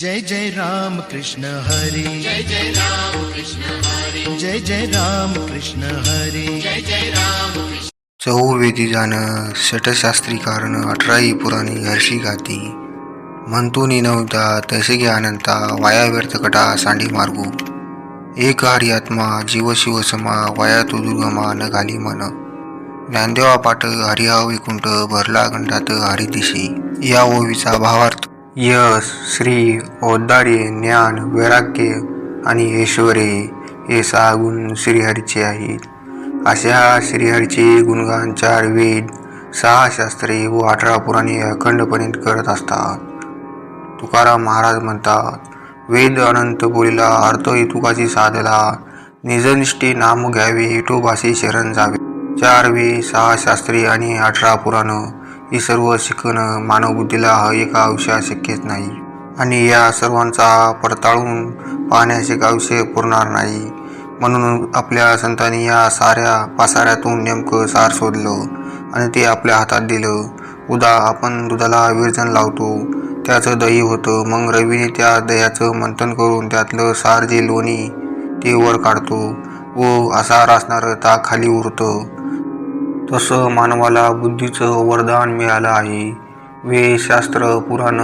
जय जय राम कृष्ण हरी। जय जय राम कृष्ण हरी। जय जय राम कृष्ण हरी। चौवेदी जाण षटशास्त्री कारण अठराई पुराणी हर्षी गाती। म्हणतो नव्हता तसे घे अनंता वाया व्यर्थ कटा सांडी मार्गू। एक हरी आत्मा जीव शिव समा वाया तो दुर्गमा न घाली मन। ज्ञानदेवा पाठ हरिहा वैकुंठ भरला गंडात हरी दिशी। या ओवीचा भावार्थ। यश श्री औदार्य ज्ञान वैराग्य आणि ऐश्वरे हे सहा गुण श्रीहरीचे आहेत. अशा श्रीहरीचे गुणगान चार वेद सहा शास्त्रे व अठरा पुराणे अखंडपणे करत असतात. तुकाराम महाराज म्हणतात वेद अनंत बोलीला अर्थ तुकाची साधला. निजनिष्ठे नाम घ्यावे विठोबाशी शरण जावे. चार वे सहा शास्त्रे आणि अठरा पुराण ही सर्व शिकणं मानवबुद्धीला एका आयुष्यात शक्यच नाही. आणि या सर्वांचा पडताळून पाहण्याचे आयुष्य पुरणार नाही. म्हणून आपल्या संतांनी या साऱ्या पासाऱ्यातून नेमकं सार शोधलं आणि ते आपल्या हातात दिलं. उदा आपण दुधाला विरजन लावतो. त्याचं दही होतं. मग रवीने त्या दह्याचं मंथन करून त्यातलं सार जे लोणी ते वर काढतो. व आसार असणारं ताक खाली उरतं. तसं मानवाला बुद्धीचं वरदान मिळालं आहे. वेदशास्त्र पुराण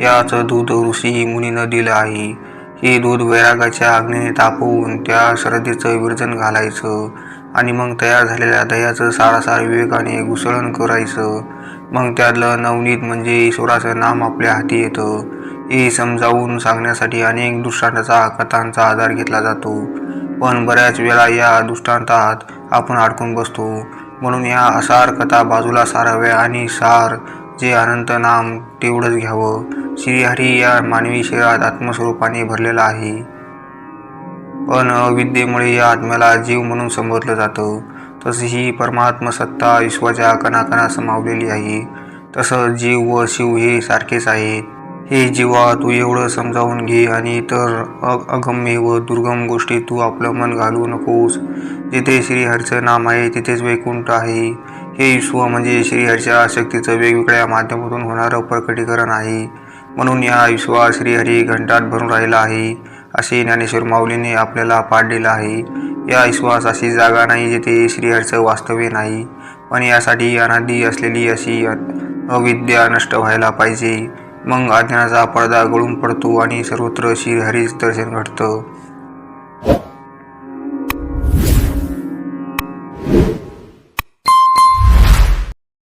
याचं दूध ऋषी मुनीनं दिलं आहे. हे दूध वैरागाच्या आग्नेने तापवून त्या श्रद्धेचं विरजन घालायचं आणि मग तयार झालेल्या दह्याचं सारासार विवेकाने घुसळण करायचं. मग त्यातलं नवनीत म्हणजे ईश्वराचं नाम आपल्या हाती येतं. हे समजावून सांगण्यासाठी अनेक दृष्टांताचा कथांचा आधार घेतला जातो. पण बऱ्याच वेळा या दृष्टांतात आपण अडकून बसतो. म्हणून या असार कथा बाजूला साराव्या आणि सार जे अनंत नाम तेवढंच घ्यावं. श्रीहरी या मानवी शरीरात आत्मस्वरूपाने भरलेला आहे. पण अविद्येमुळे या आत्म्याला जीव म्हणून संबोधलं जातं. तसं ही परमात्म सत्ता विश्वाच्या कणाकणा समावलेली आहे. तसं जीव व शिव हे सारखेच आहेत. हे जीवा तू एवढं समजावून घे आणि इतर अगम्य व दुर्गम गोष्टी तू आपलं मन घालू नकोस. जिथे श्रीहरीचं नाम आहे तिथेच वैकुंठ आहे. हे विश्व म्हणजे श्रीहरीच्या शक्तीचं वेगवेगळ्या माध्यमातून होणारं प्रकटीकरण आहे. म्हणून या विश्वात श्रीहरी घंटात भरून राहिला आहे. असे ज्ञानेश्वर माऊलीने आपल्याला पाडलेलं आहे. या विश्वास अशी जागा नाही जिथे श्रीहरीचं वास्तव्य नाही. पण यासाठी अनादी असलेली अशी अविद्या नष्ट व्हायला पाहिजे. मग अज्ञानाचा पडदा गळून पडतो आणि सर्वत्र श्रीहरीच दर्शन घडतं.